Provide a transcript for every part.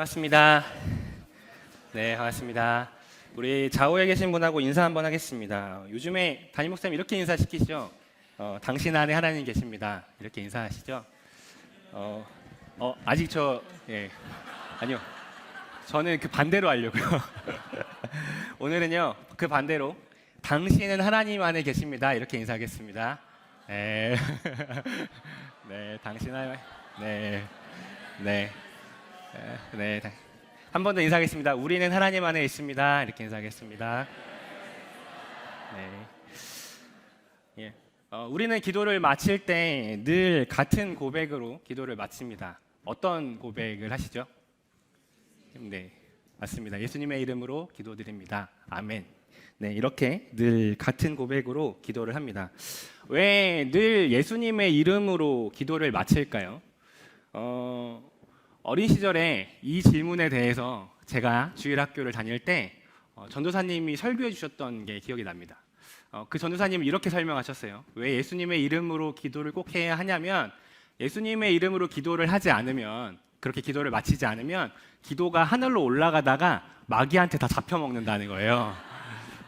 반갑습니다. 네, 반갑습니다. 우리 좌우에 계신 분하고 인사 한번 하겠습니다. 요즘에 담임 목사님 이렇게 인사시키죠? 어, 당신 안에 하나님 계십니다. 이렇게 인사하시죠? 어, 어 아직 저 예. 아니요. 저는 그 반대로 하려고요. 오늘은요. 그 반대로 당신은 하나님 안에 계십니다. 이렇게 인사하겠습니다. 네. 네, 당신 안에 네. 네. 네. 한 번 더 인사하겠습니다. 우리는 하나님 안에 있습니다. 이렇게 인사하겠습니다. 네. 예. 어, 우리는 기도를 마칠 때 늘 같은 고백으로 기도를 마칩니다. 어떤 고백을 하시죠? 네, 맞습니다. 예수님의 이름으로 기도드립니다. 아멘. 네, 이렇게 늘 같은 고백으로 기도를 합니다. 왜 늘 예수님의 이름으로 기도를 마칠까요? 어, 어린 시절에 이 질문에 대해서 제가 주일학교를 다닐 때 어, 전도사님이 설교해 주셨던 게 기억이 납니다. 어, 그 전도사님은 이렇게 설명하셨어요. 왜 예수님의 이름으로 기도를 꼭 해야 하냐면 예수님의 이름으로 기도를 하지 않으면 그렇게 기도를 마치지 않으면 기도가 하늘로 올라가다가 마귀한테 다 잡혀 먹는다는 거예요.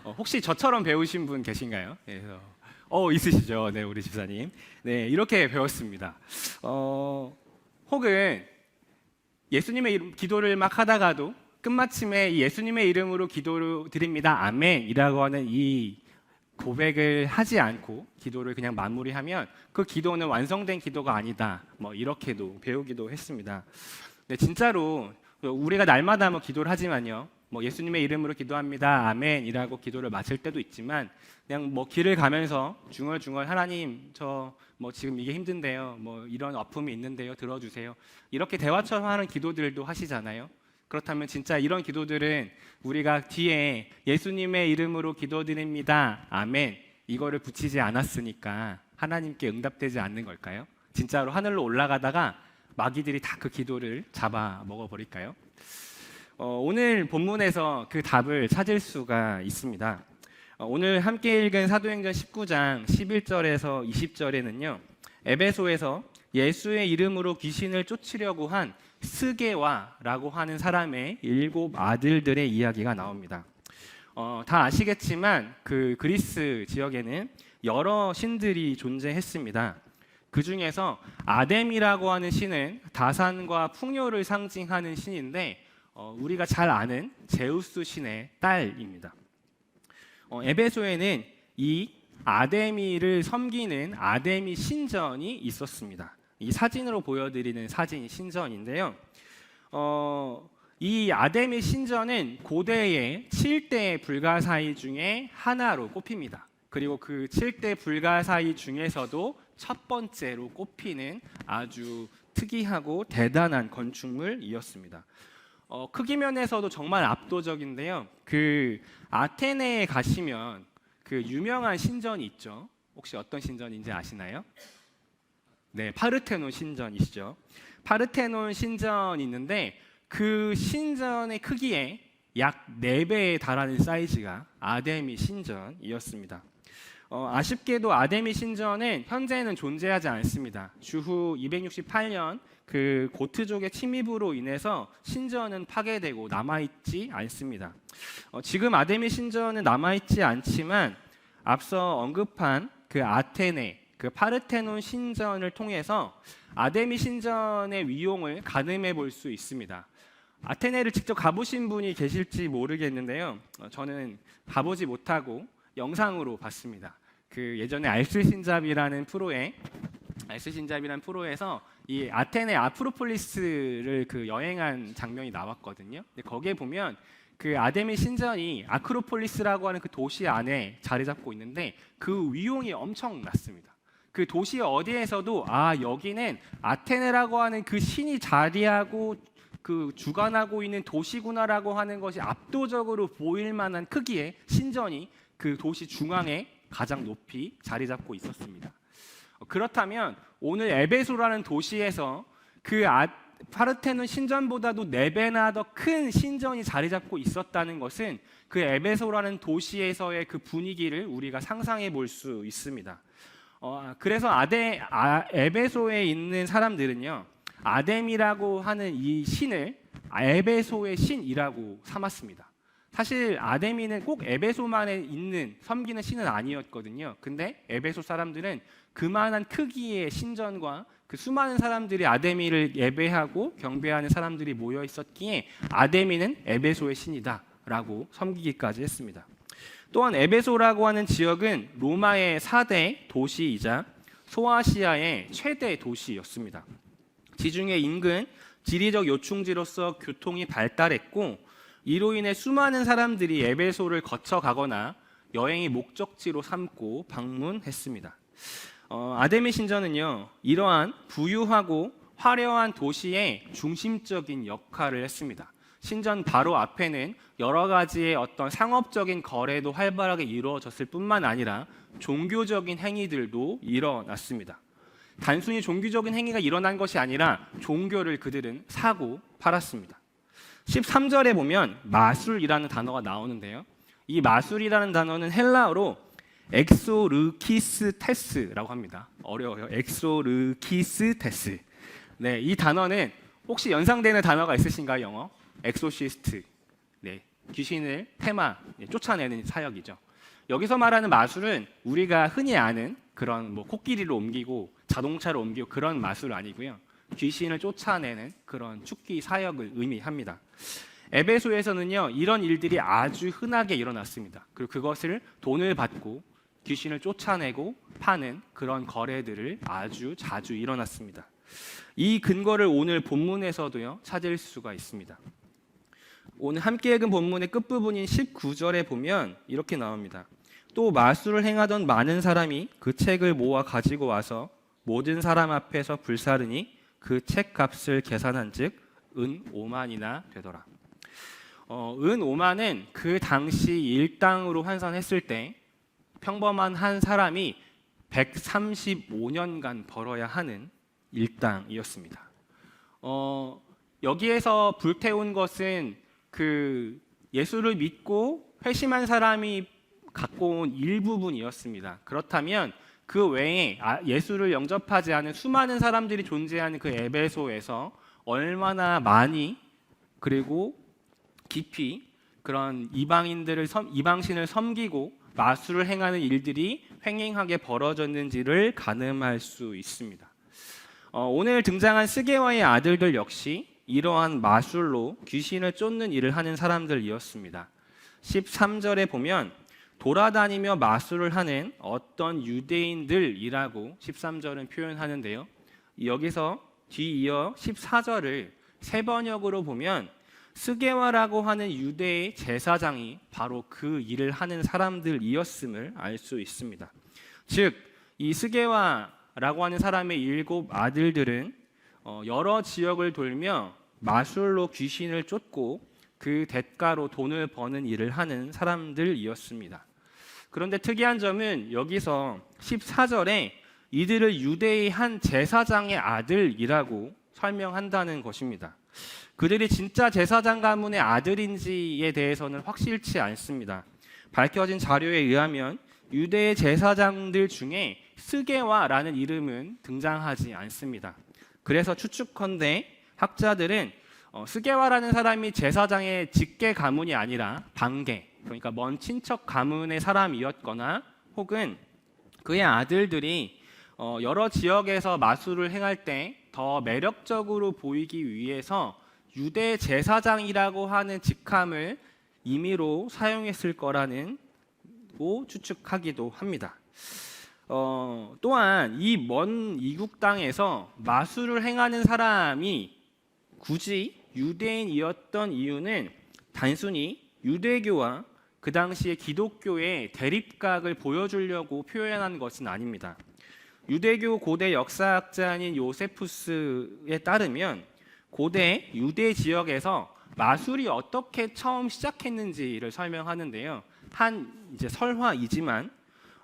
어, 혹시 저처럼 배우신 분 계신가요? 그래서 어 있으시죠, 네 우리 집사님. 네 이렇게 배웠습니다. 어, 혹은 예수님의 이름, 기도를 막 하다가도 끝마침에 이 예수님의 이름으로 기도를 드립니다. 아멘이라고 하는 이 고백을 하지 않고 기도를 그냥 마무리하면 그 기도는 완성된 기도가 아니다. 뭐 이렇게도 배우기도 했습니다. 네, 진짜로 우리가 날마다 뭐 기도를 하지만요. 뭐 예수님의 이름으로 기도합니다. 아멘이라고 기도를 마칠 때도 있지만 그냥 뭐 길을 가면서 중얼중얼 하나님 저 뭐 지금 이게 힘든데요. 뭐 이런 아픔이 있는데요. 들어주세요. 이렇게 대화처럼 하는 기도들도 하시잖아요. 그렇다면 진짜 이런 기도들은 우리가 뒤에 예수님의 이름으로 기도드립니다. 아멘. 이거를 붙이지 않았으니까 하나님께 응답되지 않는 걸까요? 진짜로 하늘로 올라가다가 마귀들이 다 그 기도를 잡아 먹어버릴까요? 어, 오늘 본문에서 그 답을 찾을 수가 있습니다. 어, 오늘 함께 읽은 사도행전 19장 11절에서 20절에는요. 에베소에서 예수의 이름으로 귀신을 쫓으려고 한 스게와라고 하는 사람의 일곱 아들들의 이야기가 나옵니다. 어, 다 아시겠지만 그 그리스 지역에는 여러 신들이 존재했습니다. 그 중에서 아뎀이라고 하는 신은 다산과 풍요를 상징하는 신인데 어, 우리가 잘 아는 제우스 신의 딸입니다. 어, 에베소에는 이 아데미를 섬기는 아데미 신전이 있었습니다. 이 사진으로 보여드리는 사진 신전인데요. 어, 이 아데미 신전은 고대의 7대 불가사의 중에 하나로 꼽힙니다. 그리고 그 7대 불가사의 중에서도 첫 번째로 꼽히는 아주 특이하고 대단한 건축물이었습니다. 어, 크기 면에서도 정말 압도적인데요. 그 아테네에 가시면 그 유명한 신전이 있죠. 혹시 어떤 신전인지 아시나요? 네, 파르테논 신전이시죠. 파르테논 신전이 있는데 그 신전의 크기에 약 4배에 달하는 사이즈가 아데미 신전이었습니다. 어, 아쉽게도 아데미 신전은 현재는 존재하지 않습니다. 주후 268년 그 고트족의 침입으로 인해서 신전은 파괴되고 남아있지 않습니다. 어, 지금 아데미 신전은 남아있지 않지만 앞서 언급한 그 아테네, 그 파르테논 신전을 통해서 아데미 신전의 위용을 가늠해 볼 수 있습니다. 아테네를 직접 가보신 분이 계실지 모르겠는데요. 어, 저는 가보지 못하고 영상으로 봤습니다. 그 예전에 알쓸신잡이라는 프로에 알쓸신잡이라는 프로에서 이 아테네 아프로폴리스를 그 여행한 장면이 나왔거든요. 근데 거기에 보면 그 아데미 신전이 아크로폴리스라고 하는 그 도시 안에 자리 잡고 있는데 그 위용이 엄청 났습니다. 그 도시 어디에서도 아 여기는 아테네라고 하는 그 신이 자리하고 그 주관하고 있는 도시구나라고 하는 것이 압도적으로 보일 만한 크기의 신전이 그 도시 중앙에 가장 높이 자리 잡고 있었습니다. 그렇다면 오늘 에베소라는 도시에서 그 아, 파르테논 신전보다도 네 배나 더 큰 신전이 자리 잡고 있었다는 것은 그 에베소라는 도시에서의 그 분위기를 우리가 상상해 볼 수 있습니다. 어, 그래서 아데 아, 에베소에 있는 사람들은요 아뎀이라고 하는 이 신을 에베소의 신이라고 삼았습니다. 사실 아데미는 꼭 에베소만에 있는 섬기는 신은 아니었거든요. 근데 에베소 사람들은 그만한 크기의 신전과 그 수많은 사람들이 아데미를 예배하고 경배하는 사람들이 모여 있었기에 아데미는 에베소의 신이다라고 섬기기까지 했습니다. 또한 에베소라고 하는 지역은 로마의 4대 도시이자 소아시아의 최대 도시였습니다. 지중해 인근 지리적 요충지로서 교통이 발달했고 이로 인해 수많은 사람들이 에베소를 거쳐 가거나 여행의 목적지로 삼고 방문했습니다. 어, 아데미 신전은요 이러한 부유하고 화려한 도시의 중심적인 역할을 했습니다. 신전 바로 앞에는 여러 가지의 어떤 상업적인 거래도 활발하게 이루어졌을 뿐만 아니라 종교적인 행위들도 일어났습니다. 단순히 종교적인 행위가 일어난 것이 아니라 종교를 그들은 사고 팔았습니다. 13절에 보면 마술이라는 단어가 나오는데요. 이 마술이라는 단어는 헬라어로 엑소르키스 테스라고 합니다. 어려워요. 엑소르키스 테스. 네, 이 단어는 혹시 연상되는 단어가 있으신가요, 영어? 엑소시스트. 네, 귀신을 테마 네, 쫓아내는 사역이죠. 여기서 말하는 마술은 우리가 흔히 아는 그런 뭐 코끼리를 옮기고 자동차를 옮기고 그런 마술 아니고요. 귀신을 쫓아내는 그런 축기 사역을 의미합니다. 에베소에서는요 이런 일들이 아주 흔하게 일어났습니다. 그리고 그것을 돈을 받고 귀신을 쫓아내고 파는 그런 거래들을 아주 자주 일어났습니다. 이 근거를 오늘 본문에서도요 찾을 수가 있습니다. 오늘 함께 읽은 본문의 끝부분인 19절에 보면 이렇게 나옵니다. 또 마술을 행하던 많은 사람이 그 책을 모아 가지고 와서 모든 사람 앞에서 불사르니 그 책 값을 계산한즉 은 5만이나 되더라. 어, 은 5만은 그 당시 일당으로 환산했을 때 평범한 한 사람이 135년간 벌어야 하는 일당이었습니다. 어, 여기에서 불태운 것은 그 예수를 믿고 회심한 사람이 갖고 온 일부분이었습니다. 그렇다면 그 외에 아, 예수를 영접하지 않은 수많은 사람들이 존재하는 그 에베소에서 얼마나 많이 그리고 깊이 그런 이방인들을 섬, 이방신을 섬기고 마술을 행하는 일들이 횡행하게 벌어졌는지를 가늠할 수 있습니다. 어, 오늘 등장한 스게와의 아들들 역시 이러한 마술로 귀신을 쫓는 일을 하는 사람들이었습니다. 13절에 보면 돌아다니며 마술을 하는 어떤 유대인들이라고 13절은 표현하는데요. 여기서 뒤이어 14절을 세 번역으로 보면 스게와라고 하는 유대의 제사장이 바로 그 일을 하는 사람들이었음을 알 수 있습니다. 즉, 이 스게와라고 하는 사람의 일곱 아들들은 어, 여러 지역을 돌며 마술로 귀신을 쫓고 그 대가로 돈을 버는 일을 하는 사람들이었습니다. 그런데 특이한 점은 여기서 14절에 이들을 유대의 한 제사장의 아들이라고 설명한다는 것입니다. 그들이 진짜 제사장 가문의 아들인지에 대해서는 확실치 않습니다. 밝혀진 자료에 의하면 유대의 제사장들 중에 스게와라는 이름은 등장하지 않습니다. 그래서 추측컨대 학자들은 어, 스게와라는 사람이 제사장의 직계 가문이 아니라 반계, 그러니까 먼 친척 가문의 사람이었거나 혹은 그의 아들들이 어, 여러 지역에서 마술을 행할 때 더 매력적으로 보이기 위해서 유대 제사장이라고 하는 직함을 임의로 사용했을 거라는 고 추측하기도 합니다. 어, 또한 이 먼 이국 땅에서 마술을 행하는 사람이 굳이 유대인이었던 이유는 단순히 유대교와 그 당시에 기독교의 대립각을 보여주려고 표현한 것은 아닙니다. 유대교 고대 역사학자인 요세푸스에 따르면 고대 유대 지역에서 마술이 어떻게 처음 시작했는지를 설명하는데요. 한 이제 설화이지만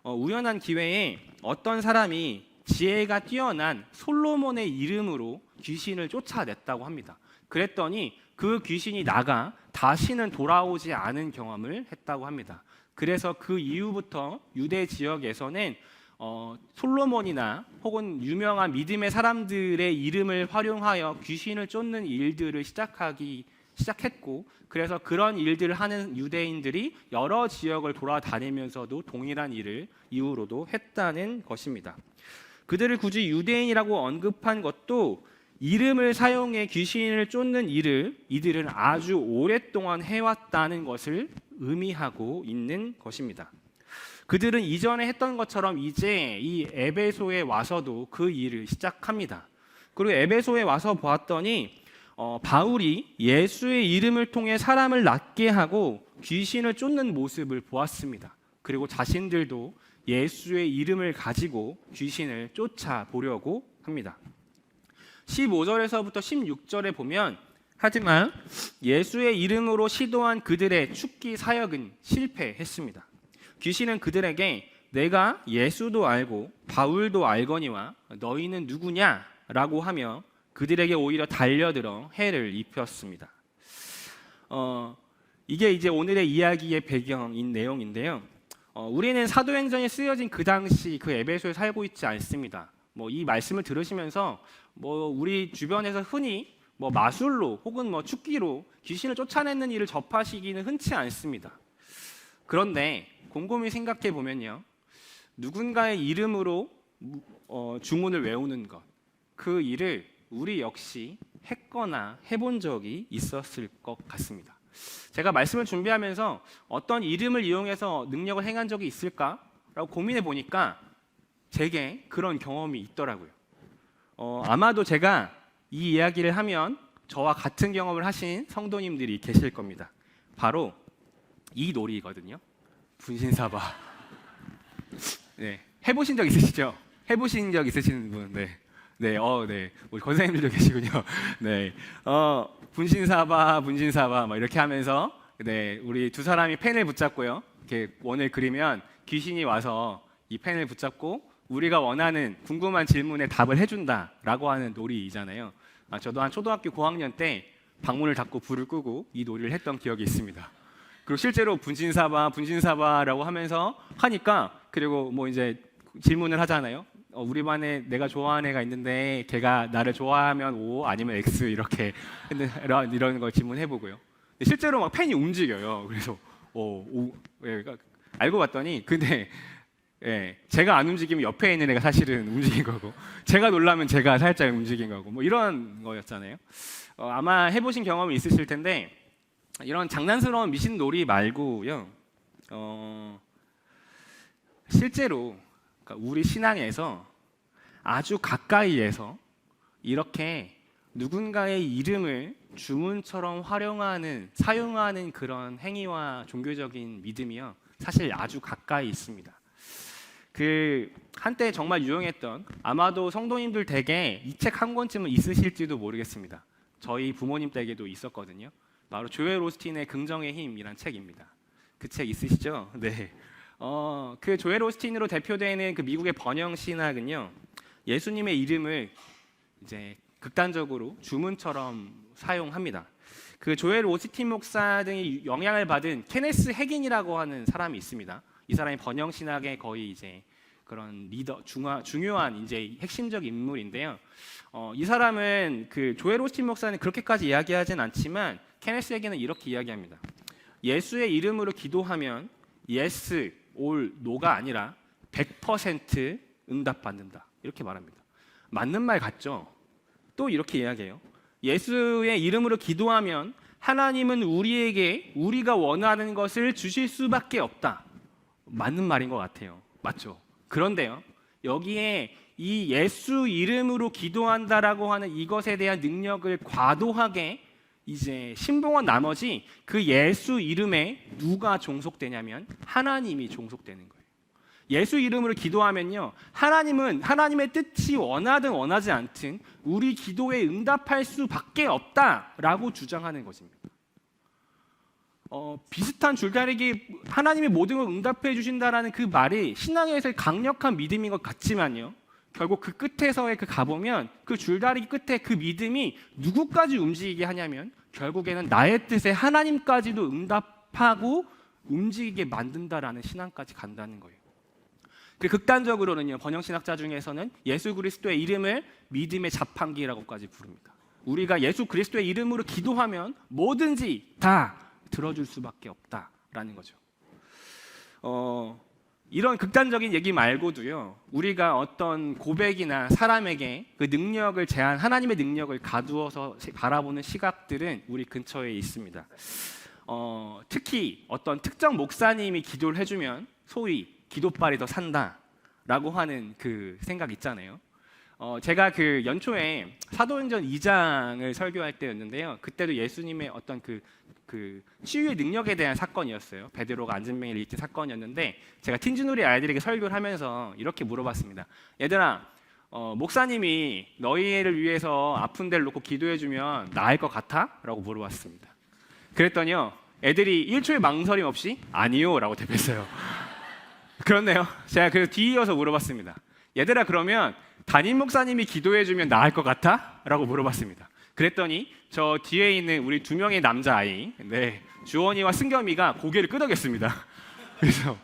어, 우연한 기회에 어떤 사람이 지혜가 뛰어난 솔로몬의 이름으로 귀신을 쫓아냈다고 합니다. 그랬더니 그 귀신이 나가 다시는 돌아오지 않은 경험을 했다고 합니다. 그래서 그 이후부터 유대 지역에서는 어, 솔로몬이나 혹은 유명한 믿음의 사람들의 이름을 활용하여 귀신을 쫓는 일들을 시작하기 시작했고 그래서 그런 일들을 하는 유대인들이 여러 지역을 돌아다니면서도 동일한 일을 이후로도 했다는 것입니다. 그들을 굳이 유대인이라고 언급한 것도 이름을 사용해 귀신을 쫓는 일을 이들은 아주 오랫동안 해왔다는 것을 의미하고 있는 것입니다. 그들은 이전에 했던 것처럼 이제 이 에베소에 와서도 그 일을 시작합니다. 그리고 에베소에 와서 보았더니 어, 바울이 예수의 이름을 통해 사람을 낫게 하고 귀신을 쫓는 모습을 보았습니다. 그리고 자신들도 예수의 이름을 가지고 귀신을 쫓아 보려고 합니다. 15절에서부터 16절에 보면 하지만 예수의 이름으로 시도한 그들의 축기 사역은 실패했습니다. 귀신은 그들에게 내가 예수도 알고 바울도 알거니와 너희는 누구냐라고 하며 그들에게 오히려 달려들어 해를 입혔습니다. 어, 이게 이제 오늘의 이야기의 배경인 내용인데요. 어, 우리는 사도행전에 쓰여진 그 당시 그 에베소에 살고 있지 않습니다. 뭐 이 말씀을 들으시면서 뭐 우리 주변에서 흔히 뭐 마술로 혹은 뭐 축기로 귀신을 쫓아내는 일을 접하시기는 흔치 않습니다. 그런데 곰곰이 생각해 보면요, 누군가의 이름으로 어, 주문을 외우는 것, 그 일을 우리 역시 했거나 해본 적이 있었을 것 같습니다. 제가 말씀을 준비하면서 어떤 이름을 이용해서 능력을 행한 적이 있을까라고 고민해 보니까 제게 그런 경험이 있더라고요. 어, 아마도 제가 이 이야기를 하면 저와 같은 경험을 하신 성도님들이 계실 겁니다. 바로 이 놀이거든요. 분신사바. 네, 해보신 적 있으시죠? 해보신 적 있으신 분, 네, 네, 어, 네, 우리 권사님들도 계시군요. 네, 어, 분신사바, 분신사바, 막 이렇게 하면서, 네, 우리 두 사람이 펜을 붙잡고요, 이렇게 원을 그리면 귀신이 와서 이 펜을 붙잡고 우리가 원하는 궁금한 질문에 답을 해준다라고 하는 놀이이잖아요. 아, 저도 한 초등학교 고학년 때 방문을 닫고 불을 끄고 이 놀이를 했던 기억이 있습니다. 그리고 실제로 분신사바, 분신사바라고 하면서 하니까 그리고 뭐 이제 질문을 하잖아요. 어, 우리 반에 내가 좋아하는 애가 있는데 걔가 나를 좋아하면 O 아니면 X 이렇게 이런 이런 걸 질문해 보고요. 근데 실제로 막 펜이 움직여요. 그래서 어, 오, 예, 그러니까 알고 봤더니 근데 예, 제가 안 움직이면 옆에 있는 애가 사실은 움직인 거고 제가 놀라면 제가 살짝 움직인 거고 뭐 이런 거였잖아요. 어, 아마 해보신 경험이 있으실 텐데 이런 장난스러운 미신 놀이 말고요. 어, 실제로 그러니까 우리 신앙에서 아주 가까이에서 이렇게 누군가의 이름을 주문처럼 활용하는 사용하는 그런 행위와 종교적인 믿음이요 사실 아주 가까이 있습니다. 그 한때 정말 유용했던 아마도 성도님들 댁에 이 책 한 권쯤은 있으실지도 모르겠습니다. 저희 부모님 댁에도 있었거든요. 바로 조엘 오스틴의 긍정의 힘이란 책입니다. 그 책 있으시죠? 네. 어, 그 조엘 오스틴으로 대표되는 그 미국의 번영 신학은요. 예수님의 이름을 이제 극단적으로 주문처럼 사용합니다. 그 조엘 오스틴 목사 등이 영향을 받은 케네스 핵인이라고 하는 사람이 있습니다. 이 사람이 번영 신학의 거의 이제 그런 리더 중화, 중요한 이제 핵심적 인물인데요. 어, 이 사람은 그 조엘 오스틴 목사는 그렇게까지 이야기하진 않지만 케네스 핵인은 이렇게 이야기합니다. 예수의 이름으로 기도하면 yes, all, no가 아니라 100% 응답받는다. 이렇게 말합니다. 맞는 말 같죠? 또 이렇게 이야기해요. 예수의 이름으로 기도하면 하나님은 우리에게 우리가 원하는 것을 주실 수밖에 없다. 맞는 말인 것 같아요. 맞죠? 그런데요. 여기에 이 예수 이름으로 기도한다라고 하는 이것에 대한 능력을 과도하게 이제 신봉한 나머지 그 예수 이름에 누가 종속되냐면 하나님이 종속되는 거예요. 예수 이름으로 기도하면요. 하나님은 하나님의 뜻이 원하든 원하지 않든 우리 기도에 응답할 수밖에 없다라고 주장하는 것입니다. 어, 비슷한 줄다리기 하나님이 모든 걸 응답해 주신다라는 그 말이 신앙에서 강력한 믿음인 것 같지만요. 결국 그 끝에서의 그 가보면 그 줄다리기 끝에 그 믿음이 누구까지 움직이게 하냐면 결국에는 나의 뜻에 하나님까지도 응답하고 움직이게 만든다라는 신앙까지 간다는 거예요. 그 극단적으로는요 번영 신학자 중에서는 예수 그리스도의 이름을 믿음의 자판기라고까지 부릅니다. 우리가 예수 그리스도의 이름으로 기도하면 뭐든지 다 들어줄 수밖에 없다라는 거죠. 어, 이런 극단적인 얘기 말고도요, 우리가 어떤 고백이나 사람에게 그 능력을 제한, 하나님의 능력을 가두어서 시- 바라보는 시각들은 우리 근처에 있습니다. 어, 특히 어떤 특정 목사님이 기도를 해주면 소위 기도빨이 더 산다라고 하는 그 생각 있잖아요. 어, 제가 그 연초에 사도행전 2장을 설교할 때였는데요. 그때도 예수님의 어떤 그, 그 치유의 능력에 대한 사건이었어요. 베드로가 안전뱅이를 일으킨 사건이었는데 제가 틴즈누리 아이들에게 설교를 하면서 이렇게 물어봤습니다. 얘들아, 어, 목사님이 너희를 위해서 아픈 데를 놓고 기도해주면 나을 것 같아? 라고 물어봤습니다. 그랬더니요, 애들이 1초의 망설임 없이 아니요 라고 대답했어요. 그렇네요. 제가 그래서 뒤이어서 물어봤습니다. 얘들아 그러면 담임 목사님이 기도해 주면 나을 것 같아? 라고 물어봤습니다. 그랬더니 저 뒤에 있는 우리 두 명의 남자 아이, 네 주원이와 승겸이가 고개를 끄덕였습니다. 그래서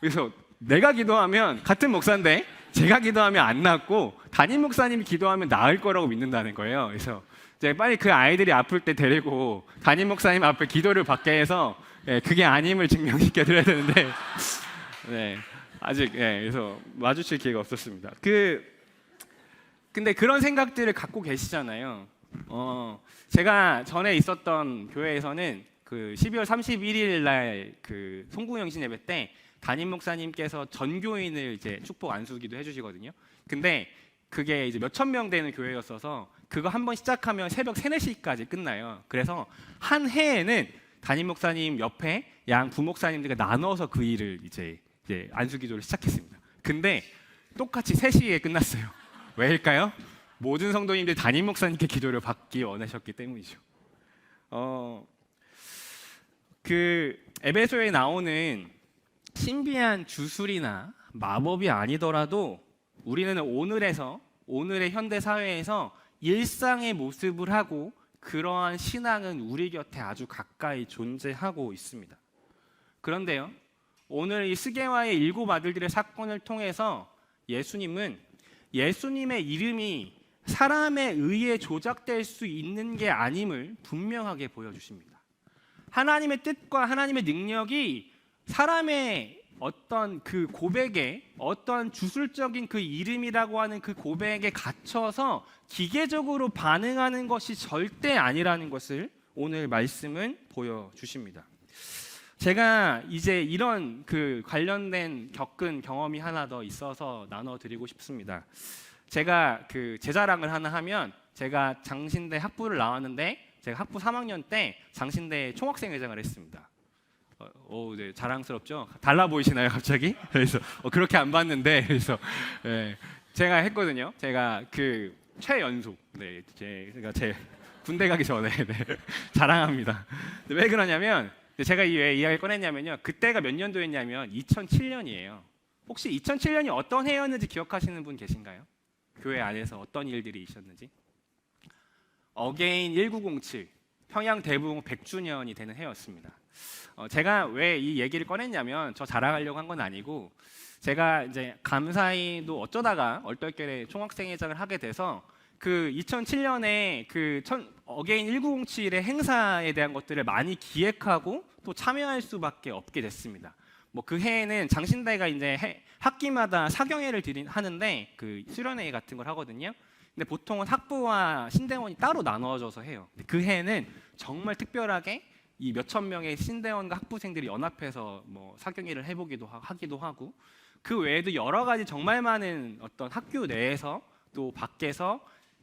그래서 내가 기도하면 같은 목사인데 제가 기도하면 안 낫고 담임 목사님이 기도하면 나을 거라고 믿는다는 거예요. 그래서 이제 빨리 그 아이들이 아플 때 데리고 담임 목사님 앞에 기도를 받게 해서 예, 그게 아님을 증명시켜 드려야 되는데 네 아직 예, 그래서 마주칠 기회가 없었습니다. 그 근데 그런 생각들을 갖고 계시잖아요. 어, 제가 전에 있었던 교회에서는 그 12월 31일 날그 송구영신 예배 때 담임 목사님께서 전 교인을 이제 축복 안수기도 해주시거든요. 근데 그게 이제 몇천 명 되는 교회였어서 그거 한 번 시작하면 새벽 3, 4시까지 끝나요. 그래서 한 해에는 담임 목사님 옆에 양 부목사님들과 나눠서 그 일을 이제, 이제 안수 기도를 시작했습니다. 근데 똑같이 3시에 끝났어요. 왜일까요? 모든 성도님들 담임 목사님께 기도를 받기 원하셨기 때문이죠. 어, 그 에베소에 나오는 신비한 주술이나 마법이 아니더라도 우리는 오늘에서 오늘의 현대 사회에서 일상의 모습을 하고 그러한 신앙은 우리 곁에 아주 가까이 존재하고 있습니다. 그런데요, 오늘 이 스게와의 일곱 아들들의 사건을 통해서 예수님은 예수님의 이름이 사람에 의해 조작될 수 있는 게 아님을 분명하게 보여주십니다. 하나님의 뜻과 하나님의 능력이 사람의 어떤 그 고백에 어떤 주술적인 그 이름이라고 하는 그 고백에 갇혀서 기계적으로 반응하는 것이 절대 아니라는 것을 오늘 말씀은 보여주십니다. 제가 이제 이런 그 관련된 겪은 경험이 하나 더 있어서 나눠드리고 싶습니다. 제가 그 제자랑을 하나 하면 제가 장신대 학부를 나왔는데 제가 학부 3학년 때 장신대 총학생 회장을 했습니다. 어, 오, 네, 자랑스럽죠? 달라 보이시나요, 갑자기? 그래서 어, 그렇게 안 봤는데 그래서 예, 제가 했거든요. 제가 그 최연소, 네, 제, 제가 제 군대 가기 전에 네, 자랑합니다. 왜 그러냐면 제가 이왜 이야기 꺼냈냐면요. 그때가 몇 년도였냐면 2007년이에요. 혹시 2007년이 어떤 해였는지 기억하시는 분 계신가요? 교회 안에서 어떤 일들이 있었는지? 어게인 1907 평양 대부흥 100주년이 되는 해였습니다. 어, 제가 왜 이 얘기를 꺼냈냐면 저 자랑하려고 한 건 아니고 제가 이제 감사히도 어쩌다가 얼떨결에 총학생회장을 하게 돼서 그 2007년에 그 천, 어게인 1907의 행사에 대한 것들을 많이 기획하고 또 참여할 수밖에 없게 됐습니다. 뭐 그 해에는 장신대가 이제 해, 학기마다 사경회를 드린 하는데 그 수련회 같은 걸 하거든요. 근데 보통은 학부와 신대원이 따로 나누어져서 해요. 그 해에는 정말 특별하게 이 몇천 명의 신대원과 학부생들이 연합해서 뭐 사경회를 해보기도 하, 하기도 하고 그 외에도 여러 가지 정말 많은 어떤 학교 내에서 또 밖에서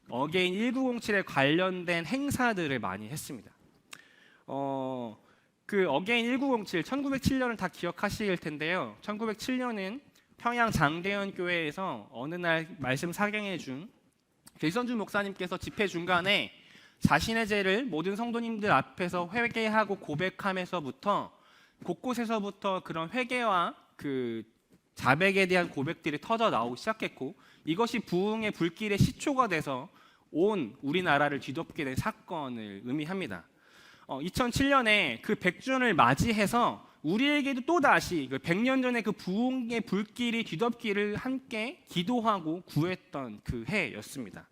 어게인 1907에 관련된 행사들을 많이 했습니다. 어, 그 어게인 1907, 1907년을 다 기억하실 텐데요. 1907년은 평양 장대현 교회에서 어느 날 말씀 사경해 준 길선주 목사님께서 집회 중간에 자신의 죄를 모든 성도님들 앞에서 회개하고 고백하면서부터 곳곳에서부터 그런 회개와 그 자백에 대한 고백들이 터져 나오기 시작했고 이것이 부흥의 불길의 시초가 돼서 온 우리나라를 뒤덮게 된 사건을 의미합니다. 어, 2007년에 그 100주년을 맞이해서 우리에게도 또 다시 그 100년 전에 그 부흥의 불길이 뒤덮기를 함께 기도하고 구했던 그 해였습니다.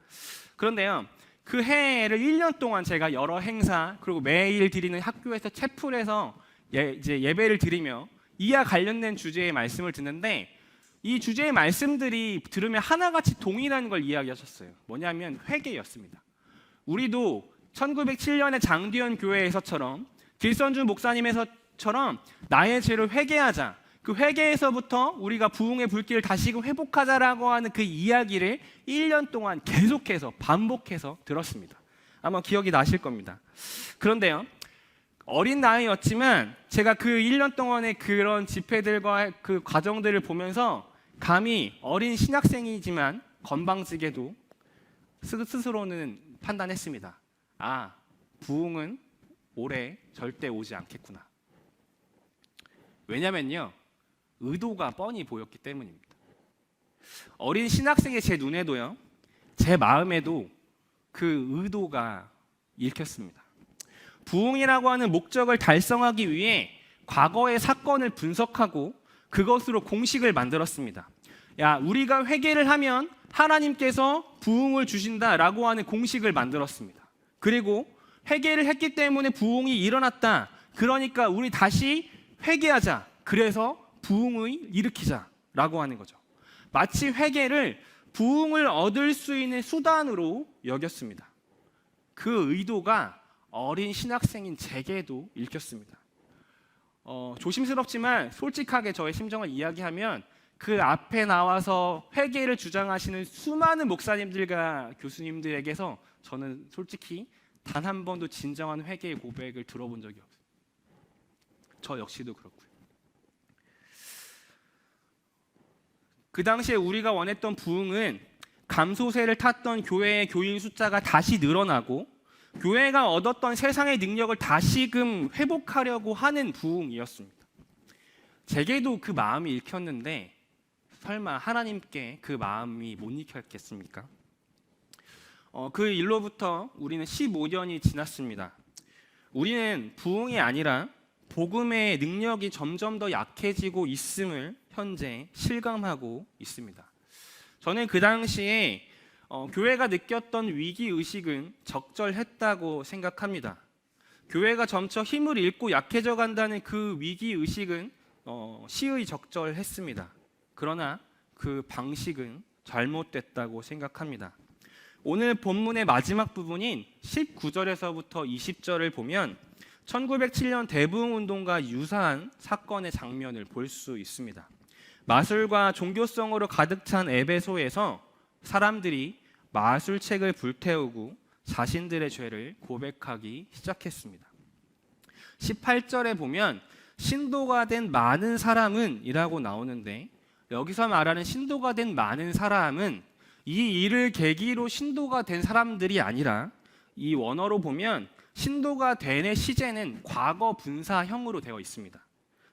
그런데요, 그 해를 1년 동안 제가 여러 행사 그리고 매일 드리는 학교에서 채플에서 예, 이제 예배를 드리며 이와 관련된 주제의 말씀을 듣는데 이 주제의 말씀들이 들으면 하나같이 동일한 걸 이야기하셨어요. 뭐냐면 회개였습니다. 우리도 1907년에 장디연 교회에서처럼 길선주 목사님에서처럼 나의 죄를 회개하자. 그 회개에서부터 우리가 부흥의 불길을 다시금 회복하자라고 하는 그 이야기를 1년 동안 계속해서 반복해서 들었습니다. 아마 기억이 나실 겁니다. 그런데요. 어린 나이였지만 제가 그 1년 동안의 그런 집회들과 그 과정들을 보면서 감히 어린 신학생이지만 건방지게도 스- 스스로는 판단했습니다. 아, 부흥은 올해 절대 오지 않겠구나. 왜냐면요. 의도가 뻔히 보였기 때문입니다. 어린 신학생의 제 눈에도요. 제 마음에도 그 의도가 읽혔습니다. 부흥이라고 하는 목적을 달성하기 위해 과거의 사건을 분석하고 그것으로 공식을 만들었습니다. 야, 우리가 회개를 하면 하나님께서 부흥을 주신다라고 하는 공식을 만들었습니다. 그리고 회개를 했기 때문에 부흥이 일어났다. 그러니까 우리 다시 회개하자. 그래서 부흥을 일으키자라고 하는 거죠. 마치 회개를 부흥을 얻을 수 있는 수단으로 여겼습니다. 그 의도가 어린 신학생인 제게도 읽혔습니다. 어, 조심스럽지만 솔직하게 저의 심정을 이야기하면 그 앞에 나와서 회개를 주장하시는 수많은 목사님들과 교수님들에게서 저는 솔직히 단 한 번도 진정한 회개의 고백을 들어본 적이 없어요. 저 역시도 그렇고요. 그 당시에 우리가 원했던 부흥은 감소세를 탔던 교회의 교인 숫자가 다시 늘어나고 교회가 얻었던 세상의 능력을 다시금 회복하려고 하는 부흥이었습니다. 제게도 그 마음이 읽혔는데 설마 하나님께 그 마음이 못 읽혔겠습니까? 어, 그 일로부터 우리는 15년이 지났습니다. 우리는 부흥이 아니라 복음의 능력이 점점 더 약해지고 있음을 현재 실감하고 있습니다. 저는 그 당시에 어, 교회가 느꼈던 위기 의식은 적절했다고 생각합니다. 교회가 점차 힘을 잃고 약해져 간다는 그 위기 의식은 어, 시의 적절했습니다. 그러나 그 방식은 잘못됐다고 생각합니다. 오늘 본문의 마지막 부분인 19절에서부터 20절을 보면 1907년 대부흥 운동과 유사한 사건의 장면을 볼 수 있습니다. 마술과 종교성으로 가득 찬 에베소에서 사람들이 마술책을 불태우고 자신들의 죄를 고백하기 시작했습니다. 18절에 보면 신도가 된 많은 사람은 이라고 나오는데 여기서 말하는 신도가 된 많은 사람은 이 일을 계기로 신도가 된 사람들이 아니라 이 원어로 보면 신도가 된의 시제는 과거 분사형으로 되어 있습니다.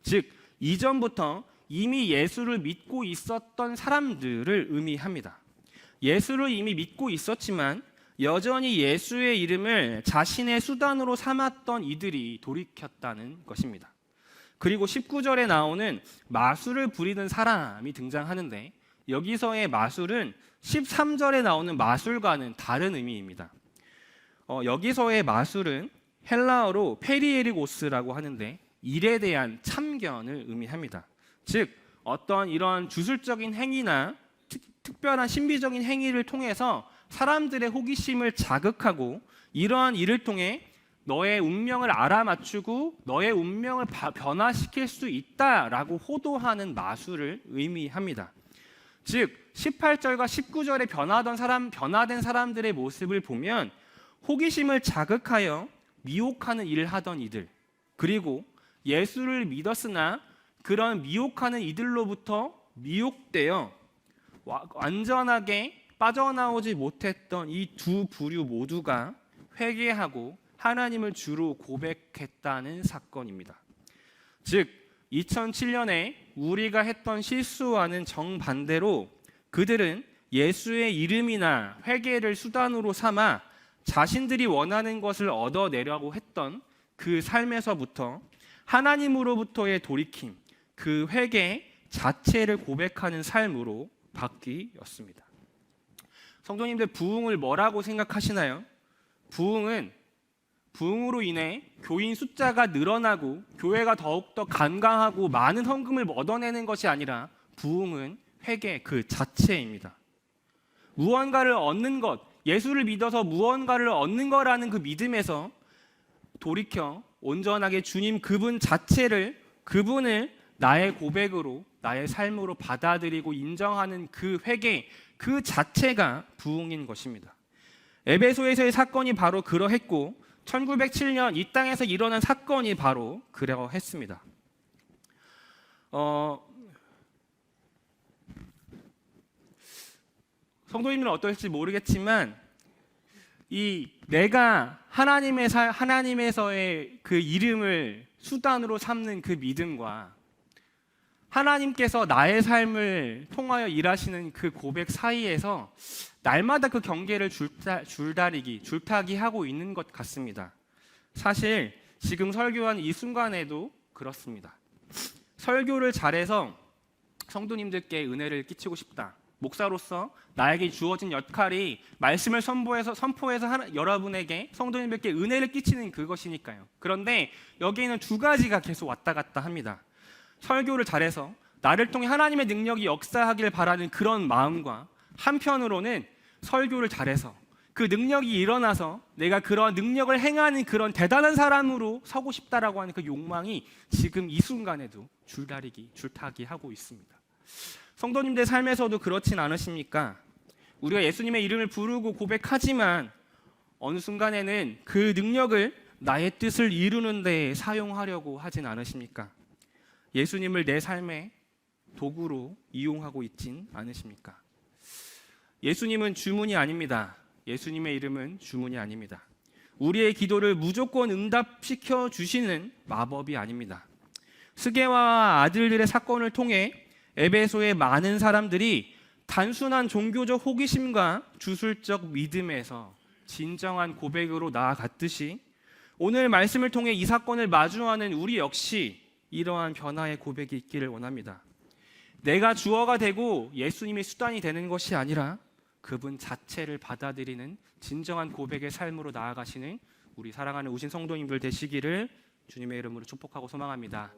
즉 이전부터 이미 예수를 믿고 있었던 사람들을 의미합니다. 예수를 이미 믿고 있었지만 여전히 예수의 이름을 자신의 수단으로 삼았던 이들이 돌이켰다는 것입니다. 그리고 19절에 나오는 마술을 부리는 사람이 등장하는데 여기서의 마술은 13절에 나오는 마술과는 다른 의미입니다. 어, 여기서의 마술은 헬라어로 페리에리고스라고 하는데 일에 대한 참견을 의미합니다. 즉 어떤 이런 주술적인 행위나 특, 특별한 신비적인 행위를 통해서 사람들의 호기심을 자극하고 이러한 일을 통해 너의 운명을 알아맞추고 너의 운명을 바- 변화시킬 수 있다라고 호도하는 마술을 의미합니다. 즉 18절과 19절에 변하던 사람 변화된 사람들의 모습을 보면 호기심을 자극하여 미혹하는 일을 하던 이들 그리고 예수를 믿었으나 그런 미혹하는 이들로부터 미혹되어 와- 완전하게 빠져나오지 못했던 이 두 부류 모두가 회개하고 하나님을 주로 고백했다는 사건입니다. 즉 2007년에 우리가 했던 실수와는 정반대로 그들은 예수의 이름이나 회개를 수단으로 삼아 자신들이 원하는 것을 얻어내려고 했던 그 삶에서부터 하나님으로부터의 돌이킴, 그 회개 자체를 고백하는 삶으로 바뀌었습니다. 성도님들 부흥을 뭐라고 생각하시나요? 부흥은 부흥으로 인해 교인 숫자가 늘어나고 교회가 더욱더 간강하고 많은 헌금을 얻어내는 것이 아니라 부흥은 회개 그 자체입니다. 무언가를 얻는 것, 예수를 믿어서 무언가를 얻는 거라는 그 믿음에서 돌이켜 온전하게 주님 그분 자체를 그분을 나의 고백으로 나의 삶으로 받아들이고 인정하는 그 회개 그 자체가 부흥인 것입니다. 에베소에서의 사건이 바로 그러했고 1907년 이 땅에서 일어난 사건이 바로 그러했습니다. 어, 성도님들은 어떨지 모르겠지만 이 내가 하나님의 사, 하나님에서의 그 이름을 수단으로 삼는 그 믿음과 하나님께서 나의 삶을 통하여 일하시는 그 고백 사이에서 날마다 그 경계를 줄다, 줄다리기, 줄타기 하고 있는 것 같습니다. 사실 지금 설교한 이 순간에도 그렇습니다. 설교를 잘해서 성도님들께 은혜를 끼치고 싶다. 목사로서 나에게 주어진 역할이 말씀을 선포해서 선포해서 하나, 여러분에게 성도님들께 은혜를 끼치는 그것이니까요. 그런데 여기에는 두 가지가 계속 왔다 갔다 합니다. 설교를 잘해서 나를 통해 하나님의 능력이 역사하길 바라는 그런 마음과 한편으로는 설교를 잘해서 그 능력이 일어나서 내가 그런 능력을 행하는 그런 대단한 사람으로 서고 싶다라고 하는 그 욕망이 지금 이 순간에도 줄다리기, 줄타기 하고 있습니다. 성도님들 삶에서도 그렇진 않으십니까? 우리가 예수님의 이름을 부르고 고백하지만 어느 순간에는 그 능력을 나의 뜻을 이루는 데 사용하려고 하진 않으십니까? 예수님을 내 삶의 도구로 이용하고 있진 않으십니까? 예수님은 주문이 아닙니다. 예수님의 이름은 주문이 아닙니다. 우리의 기도를 무조건 응답시켜 주시는 마법이 아닙니다. 스게와 아들들의 사건을 통해 에베소의 많은 사람들이 단순한 종교적 호기심과 주술적 믿음에서 진정한 고백으로 나아갔듯이 오늘 말씀을 통해 이 사건을 마주하는 우리 역시 이러한 변화의 고백이 있기를 원합니다. 내가 주어가 되고 예수님이 수단이 되는 것이 아니라 그분 자체를 받아들이는 진정한 고백의 삶으로 나아가시는 우리 사랑하는 우신 성도님들 되시기를 주님의 이름으로 축복하고 소망합니다.